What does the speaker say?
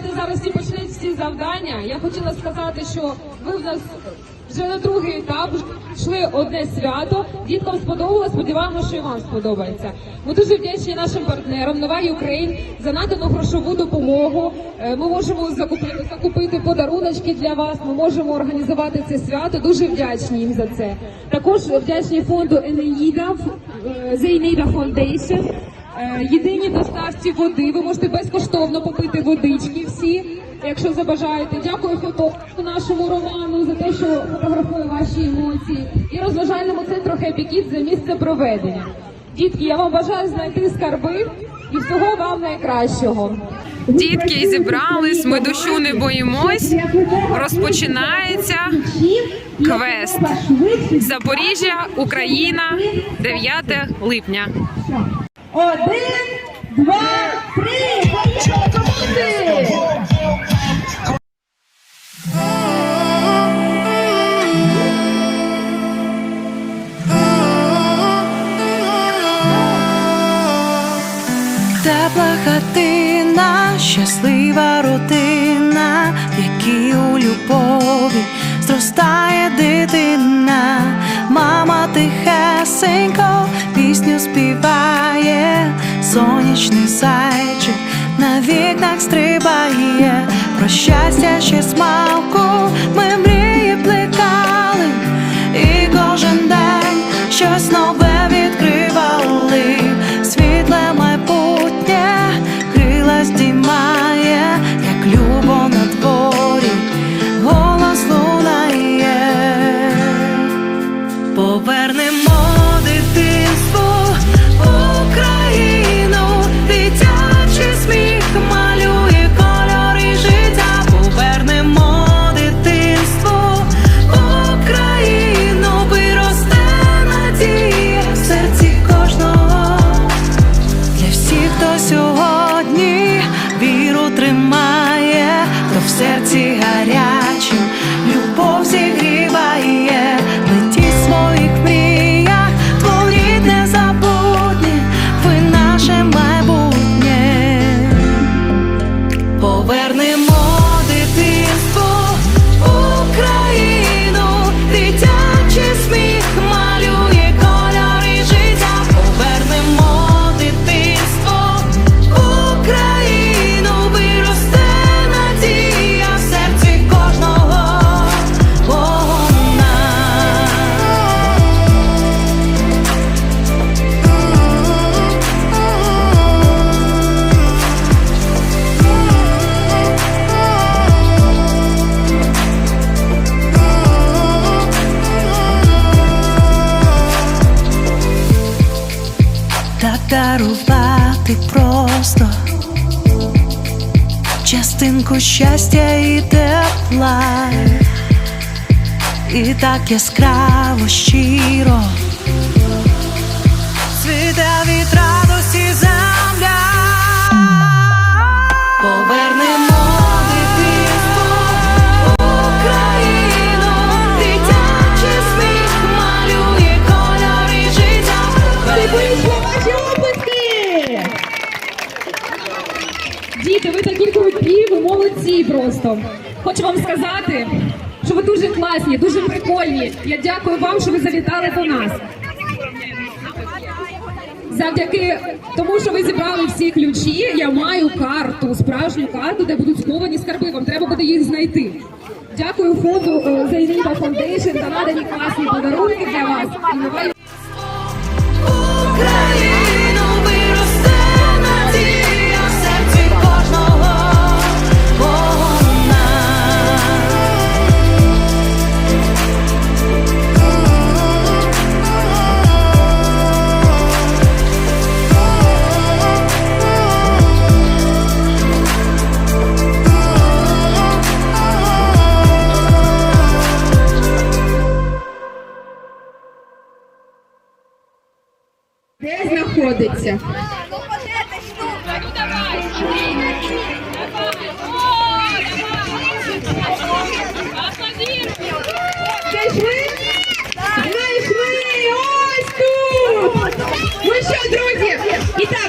давайте зараз всі почнуть всі завдання. Я хотіла сказати, що ви в нас вже на другий етап йшли одне свято. Діткам сподобалось, сподіваємося, що і вам сподобається. Ми дуже вдячні нашим партнерам Нова Україн за надану грошову допомогу. Е, Ми можемо закупити, закупити подаруночки для вас. Ми можемо організувати це свято. Дуже вдячні їм за це. Також вдячні фонду Енеїда Зейніда Foundation. Е, Єдині доставці води. Ви можете безкоштовно попити водички всі, забажаєте. Дякую фотографу нашому Роману за те, що фотографує ваші емоції. І розважальному центру Happy Kids за місце проведення. Дітки, я вам бажаю знайти скарби і всього вам найкращого. Дітки зібрались, ми дощу не боїмось. Розпочинається квест. Запоріжжя, Україна, 9 липня. Один, два, три. Щаслива родина, в якій у любові зростає дитина, мама тихесенько пісню співає, сонячний зайчик на вікнах стрибає, про щастя ще смалку повернемо дарувати просто. Частинку щастя і тепла, і так яскраво щиро Діти, ви такі круті, ви молодці просто. Хочу вам сказати, що ви дуже класні, дуже прикольні. Я дякую вам, що ви завітали до нас. Завдяки тому, що ви зібрали всі ключі, я маю карту, справжню карту, де будуть сховані скарби. Вам треба буде їх знайти. Дякую фонду е, Зайніда Foundation за надані класні подарунки для вас. Де знаходиться? Ну, ходите, штука! Ну. Давай! Давай!